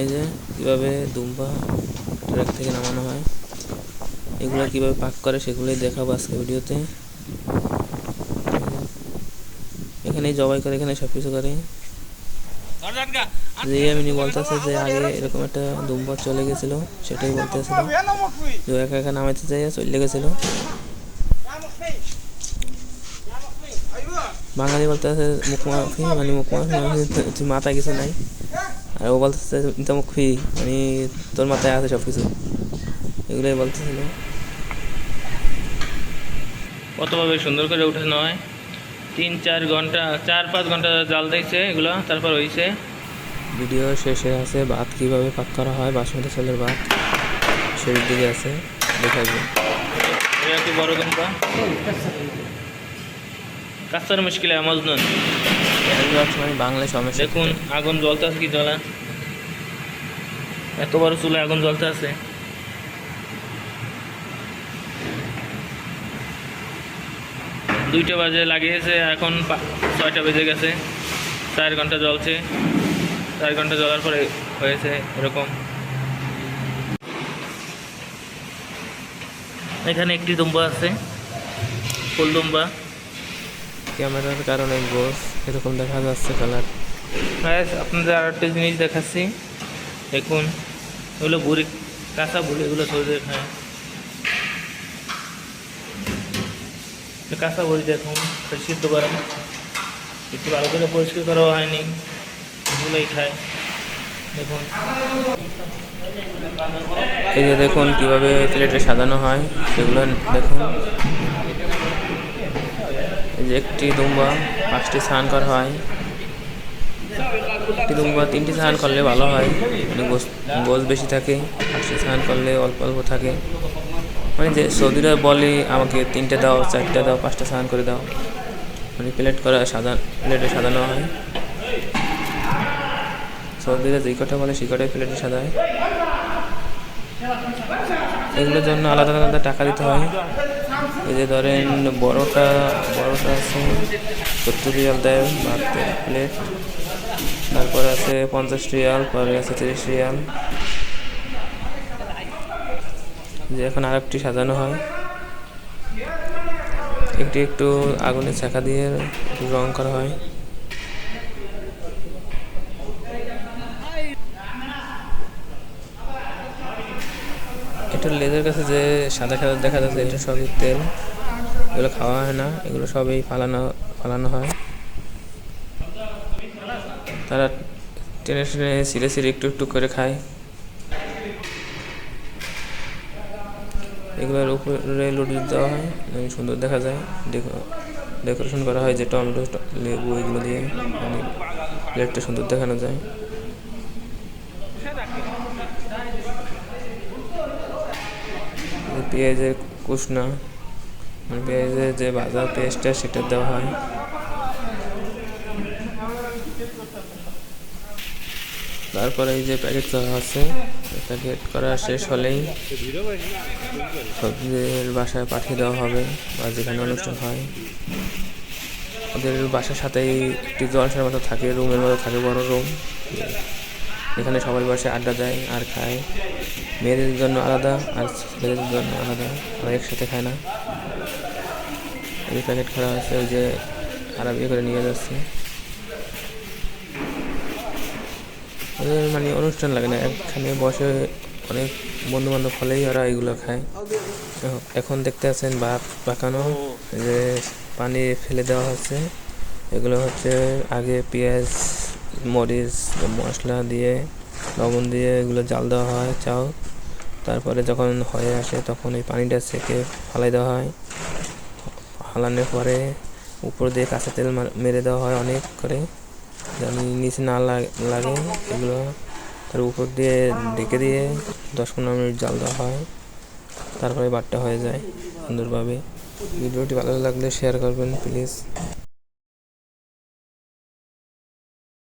এই যে কীভাবে দুম্বা ট্র্যাক থেকে নামানো হয়, এগুলো কীভাবে পাক করে সেগুলোই দেখাবো আজকে ভিডিওতে। এখানেই জবাই করে এখানে সব কিছু করে। যে এমনি বলতেছে যে আগে এরকম একটা দুম্বা চলে গেছিল, সেটাই বলতেছিল যে একা একা নামাইতে যাই চলে গেছিল। বাঙালি বলতেছে মানে মুখমাফি মানে তুই কিছু নাই। আর ও বলতেছে মুখি মানে তোর মাথায় আছে সব কিছু এগুলোই বলতেছিল। কতভাবে সুন্দর করে উঠানো হয় তিন চার ঘণ্টা চার পাঁচ ঘণ্টা জাল দিয়েছে এগুলো তারপর হয়েছে ভিডিও শেষে আছে ভাত কীভাবে পাক করা হয় বাসমতি চালের ভাত। শেষের দিকে আছে দেখাইবে এটা কি বড় দুম্বা কাস্তার মুশকিল, মজনুন। বাংলায় সমস্যা দেখুন, আগুন জ্বলতে আছে কি জ্বলা? এত বড় চুলে আগুন জ্বলতে আছে। দুইটা বাজে লাগিয়েছে, এখন ছয়টা বেজে গেছে। চার ঘণ্টা জ্বলছে। চার ঘণ্টা জ্বলার পরে হয়েছে এরকম। এখানে একটি দুম্বা আছে, ফুল দুম্বা। ক্যামেরার কারণে গোস এরকম দেখা যাচ্ছে কালার আপনাদের আর একটা জিনিস দেখাচ্ছি। দেখুন এগুলো বুড়ি কাঁচা বুড়ি এগুলো খায় এটা কাঁচা বড়ি দেখুন সিদ্ধ করা একটু ভালো করে পরিষ্কার করা হয়নি। এগুলোই খায়। দেখুন। এই যে দেখুন কীভাবে প্লেটে সাজানো হয় সেগুলো দেখুন। যে একটি দুম্বা, পাঁচটি স্নান করা হয়। একটি দুম্বা, তিনটি স্নান করলে ভালো হয়। মানে গোস বেশি থাকে, পাঁচটি স্নান করলে অল্প অল্প থাকে। মানে যে সৌদিরা বলে, আমাকে তিনটে দাও, চারটে দাও, পাঁচটা স্নান করে দাও। মানে প্লেট করা সাদা প্লেটে সাজানো হয়। সৌদিরা যেই কটা বলে, সেই কটাই প্লেটে সাজায় এগুলোর জন্য আলাদা আলাদা টাকা দিতে হয়। এই যে ধরেন বড়টা বড়টা আছে সত্তর রিয়াল দেয়, বাড়তে প্লেট তারপরে আছে পঞ্চাশ রিয়াল, পরে আছে তিরিশ রিয়াল। যে এখন আরেকটি সাজানো হয়। একটি একটু আগুনের চাকা দিয়ে রং করা হয়। এটা লেজের কাছে যে সাদা সাদা দেখা যাচ্ছে, এটা সবই তেল। এগুলো খাওয়া হয় না, এগুলো সবই ফালানো ফালানো হয়। তারা টেনে টেনে সিরে সিরে একটু একটু করে খায়। এগুলোর উপরে লুডু দেওয়া হয় সুন্দর দেখা যায়। ডেকোরেশন করা হয় যে টমেটো, লেবু, এগুলো দিয়ে। মানে প্লেটটা সুন্দর দেখানো যায়। পেঁয়াজের কুসনা মানে পেঁয়াজের যে ভাজা পেস্টটা সেটা দেওয়া হয়। তারপরে এই যে প্যাকেট করা আছে প্যাকেট করা শেষ হলেই সবজির বাসায় পাঠিয়ে দেওয়া হবে বা যেখানে অনুষ্ঠান হয়। ওদের বাসার সাথেই একটি জলসার মতো থাকে রুমের মতো থাকে, বড় রুম এখানে সবাই বসে আড্ডা দেয় আর খায়। মেয়েদের জন্য আলাদা আর ছেলেদের জন্য আলাদা। ওরা একসাথে খায় না। এই প্যাকেট করা আছে, ওই যে আরবি করে নিয়ে যাচ্ছে। ওদের মানে অনুষ্ঠান লাগে না। এখানে বসে অনেক বন্ধু বান্ধব হলেই ওরা এগুলো খায়। এখন দেখতে আছেন ভাত পাকানো যে পানি ফেলে দেওয়া হচ্ছে। এগুলো হচ্ছে আগে পেঁয়াজ মরিচ, মশলা দিয়ে, লবণ দিয়ে এগুলো জাল দেওয়া হয় চাও তারপরে যখন হয়ে আসে তখন এই পানিটা সেকে ফালাই দেওয়া হয়। ফালানোর পরে উপর দিয়ে কাঁচা তেল মার- দেওয়া হয় অনেক করে। যেন নিচে না লাগে এগুলো। তার উপর দিয়ে ঢেকে দিয়ে দশ পনেরো মিনিট জাল দেওয়া হয়। তারপরে বাটটা হয়ে যায় সুন্দরভাবে। ভিডিওটি ভালো লাগলে শেয়ার করবেন, প্লিজ।